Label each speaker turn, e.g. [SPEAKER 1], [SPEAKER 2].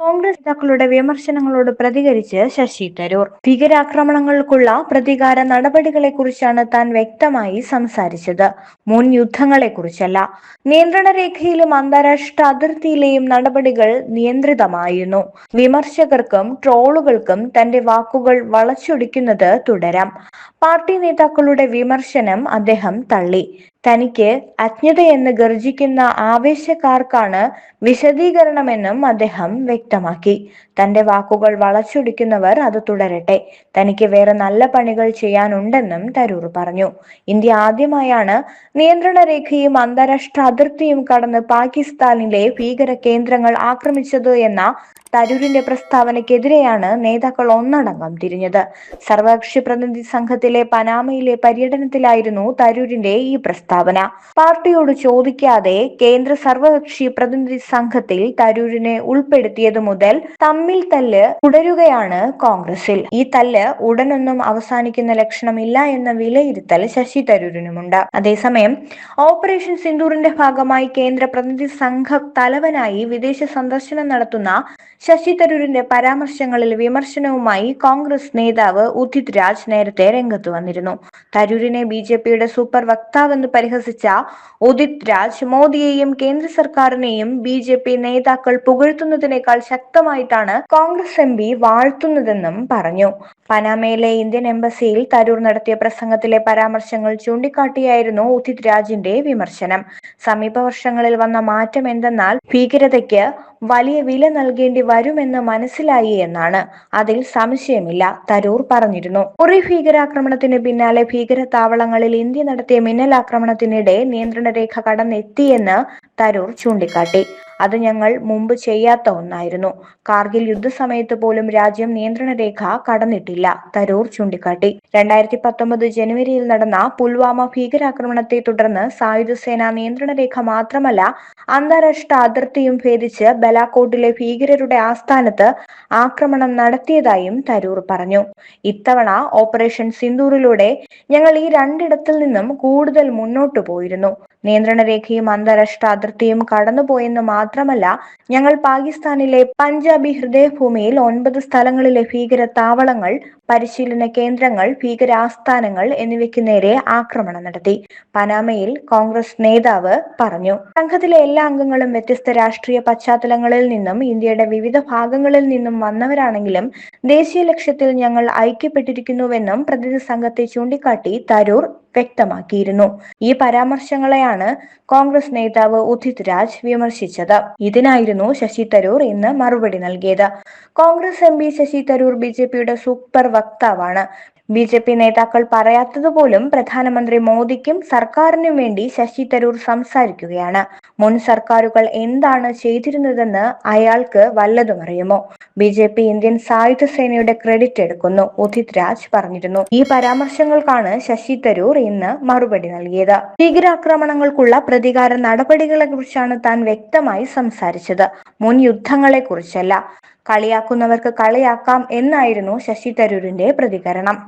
[SPEAKER 1] കോൺഗ്രസ് നേതാക്കളുടെ വിമർശനങ്ങളോട് പ്രതികരിച്ച് ശശി തരൂർ. ഭീകരാക്രമണങ്ങൾക്കുള്ള പ്രതികാര നടപടികളെക്കുറിച്ചാണ് താൻ വ്യക്തമായി സംസാരിച്ചത്. മുൻ യുദ്ധങ്ങളെക്കുറിച്ചല്ല. നിയന്ത്രണ രേഖയിലും അന്താരാഷ്ട്ര അതിർത്തിയിലെയും നടപടികൾ നിയന്ത്രിതമായിരുന്നു. വിമർശകർക്കും ട്രോളുകൾക്കും തന്റെ വാക്കുകൾ വളച്ചൊടിക്കുന്നത് തുടരാം. പാർട്ടി നേതാക്കളുടെ വിമർശനം അദ്ദേഹം തള്ളി. തനിക്ക് അജ്ഞതയെന്ന് ഗർജിക്കുന്ന ആവേശക്കാർക്കാണ് വിശദീകരണമെന്നും അദ്ദേഹം വ്യക്തമാക്കി. തന്റെ വാക്കുകൾ വളച്ചൊടിക്കുന്നവർ അത് തുടരട്ടെ. തനിക്ക് വേറെ നല്ല പണികൾ ചെയ്യാനുണ്ടെന്നും തരൂർ പറഞ്ഞു. ഇന്ത്യ ആദ്യമായാണ് നിയന്ത്രണ രേഖയും അന്താരാഷ്ട്ര അതിർത്തിയും കടന്ന് പാകിസ്ഥാനിലെ ഭീകര കേന്ദ്രങ്ങൾ ആക്രമിച്ചത് എന്ന തരൂരിന്റെ പ്രസ്താവനയ്ക്കെതിരെയാണ് നേതാക്കൾ ഒന്നടങ്കം തിരിഞ്ഞത്. സർവകക്ഷി പ്രതിനിധി സംഘത്തിലെ പനാമയിലെ പര്യടനത്തിലായിരുന്നു തരൂരിന്റെ ഈ പ്രസ്താവന. പാർട്ടിയോട് ചോദിക്കാതെ കേന്ദ്ര സർവകക്ഷി പ്രതിനിധി സംഘത്തിൽ തരൂരിനെ ഉൾപ്പെടുത്തിയത് മുതൽ തമ്മിൽ തല്ല് തുടരുകയാണ് കോൺഗ്രസിൽ. ഈ തല്ല് ഉടനൊന്നും അവസാനിക്കുന്ന ലക്ഷണമില്ല എന്ന വിലയിരുത്തൽ ശശി തരൂരിനുമുണ്ട്. അതേസമയം ഓപ്പറേഷൻ സിന്ദൂറിന്റെ ഭാഗമായി കേന്ദ്ര പ്രതിനിധി സംഘ തലവനായി വിദേശ സന്ദർശനം നടത്തുന്ന ശശി തരൂരിന്റെ പരാമർശങ്ങളിൽ വിമർശനവുമായി കോൺഗ്രസ് നേതാവ് ഉദിത് രാജ് നേരത്തെ രംഗത്ത് വന്നിരുന്നു. തരൂരിനെ ബി ജെ പിയുടെ സൂപ്പർ വക്താവെന്ന് പരിഹസിച്ച ഉദിത് രാജ് മോദിയെയും കേന്ദ്ര സർക്കാരിനെയും ബി ജെ പി നേതാക്കൾ പുകഴ്ത്തുന്നതിനേക്കാൾ ശക്തമായിട്ടാണ് കോൺഗ്രസ് എം പി വാഴ്ത്തുന്നതെന്നും പറഞ്ഞു. പനാമയിലെ ഇന്ത്യൻ എംബസിയിൽ തരൂർ നടത്തിയ പ്രസംഗത്തിലെ പരാമർശങ്ങൾ ചൂണ്ടിക്കാട്ടിയായിരുന്നു ഉദിത് രാജിന്റെ വിമർശനം. സമീപ വർഷങ്ങളിൽ വന്ന മാറ്റം എന്തെന്നാൽ ഭീകരതയ്ക്ക് വലിയ വില നൽകേണ്ടി വരുമെന്ന് മനസ്സിലായി എന്നാണ്. അതിൽ സംശയമില്ല തരൂർ പറഞ്ഞിരുന്നു. ഉറി ഭീകരാക്രമണത്തിന് പിന്നാലെ ഭീകര താവളങ്ങളിൽ ഇന്ത്യ നടത്തിയ മിന്നലാക്രമണത്തിനിടെ നിയന്ത്രണ രേഖ കടന്നെത്തിയെന്ന് തരൂർ ചൂണ്ടിക്കാട്ടി. അത് ഞങ്ങൾ മുമ്പ് ചെയ്യാത്ത ഒന്നായിരുന്നു. കാർഗിൽ യുദ്ധസമയത്ത് പോലും രാജ്യം നിയന്ത്രണ രേഖ കടന്നിട്ടില്ല. തരൂർ ചൂണ്ടിക്കാട്ടി. രണ്ടായിരത്തി പത്തൊമ്പത് ജനുവരിയിൽ നടന്ന പുൽവാമ ഭീകരാക്രമണത്തെ തുടർന്ന് സായുധ സേന നിയന്ത്രണ രേഖ മാത്രമല്ല അന്താരാഷ്ട്ര അതിർത്തിയും ഭേദിച്ച് ബലാക്കോട്ടിലെ ഭീകരരുടെ ആസ്ഥാനത്ത് ആക്രമണം നടത്തിയതായും തരൂർ പറഞ്ഞു. ഇത്തവണ ഓപ്പറേഷൻ സിന്ദൂറിലൂടെ ഞങ്ങൾ ഈ രണ്ടിടത്തിൽ നിന്നും കൂടുതൽ മുന്നോട്ടു പോയിരുന്നു. നിയന്ത്രണ രേഖയും അന്താരാഷ്ട്ര അതിർത്തിയും കടന്നുപോയെന്ന് മാത്രമല്ല ഞങ്ങൾ പാകിസ്ഥാനിലെ പഞ്ചാബി ഹൃദയഭൂമിയിൽ ഒൻപത് സ്ഥലങ്ങളിലെ ഭീകര താവളങ്ങൾ പരിശീലന കേന്ദ്രങ്ങൾ ഭീകരാസ്ഥാനങ്ങൾ എന്നിവയ്ക്ക് നേരെ ആക്രമണം നടത്തി. പനാമയിൽ കോൺഗ്രസ് നേതാവ് പറഞ്ഞു. സംഘത്തിലെ എല്ലാ അംഗങ്ങളും വ്യത്യസ്ത രാഷ്ട്രീയ പശ്ചാത്തലങ്ങളിൽ നിന്നും ഇന്ത്യയുടെ വിവിധ ഭാഗങ്ങളിൽ നിന്നും വന്നവരാണെങ്കിലും ദേശീയ ലക്ഷ്യത്തിൽ ഞങ്ങൾ ഐക്യപ്പെട്ടിരിക്കുന്നുവെന്നും പ്രതിനിധി സംഘത്തെ ചൂണ്ടിക്കാട്ടി തരൂർ വ്യക്തമാക്കിയിരുന്നു. ഈ പരാമർശങ്ങളെയാണ് കോൺഗ്രസ് നേതാവ് ഉദിത് രാജ് വിമർശിച്ചത്. ഇതിനായിരുന്നു ശശി തരൂർ ഇന്ന് മറുപടി നൽകിയത്. Congress M P Shashi Tharoor B J പിയുടെ സൂപ്പർ વક્તાવાણા ബി ജെ പി നേതാക്കൾ പറയാത്തതുപോലും പ്രധാനമന്ത്രി മോദിക്കും സർക്കാരിനും വേണ്ടി ശശി തരൂർ സംസാരിക്കുകയാണ്. മുൻ സർക്കാരുകൾ എന്താണ് ചെയ്തിരുന്നതെന്ന് അയാൾക്ക് വല്ലതും അറിയുമോ? ബി ജെ പി ഇന്ത്യൻ സായുധ സേനയുടെ ക്രെഡിറ്റ് എടുക്കുന്നു ഉദിത് രാജ് പറഞ്ഞിരുന്നു. ഈ പരാമർശങ്ങൾക്കാണ് ശശി തരൂർ ഇന്ന് മറുപടി നൽകിയത്. ഭീകരാക്രമണങ്ങൾക്കുള്ള പ്രതികാര നടപടികളെ കുറിച്ചാണ് താൻ വ്യക്തമായി സംസാരിച്ചത്. മുൻ യുദ്ധങ്ങളെ കുറിച്ചല്ല കളിയാക്കുന്നവർക്ക് കളിയാക്കാം എന്നായിരുന്നു ശശി തരൂരിന്റെ പ്രതികരണം.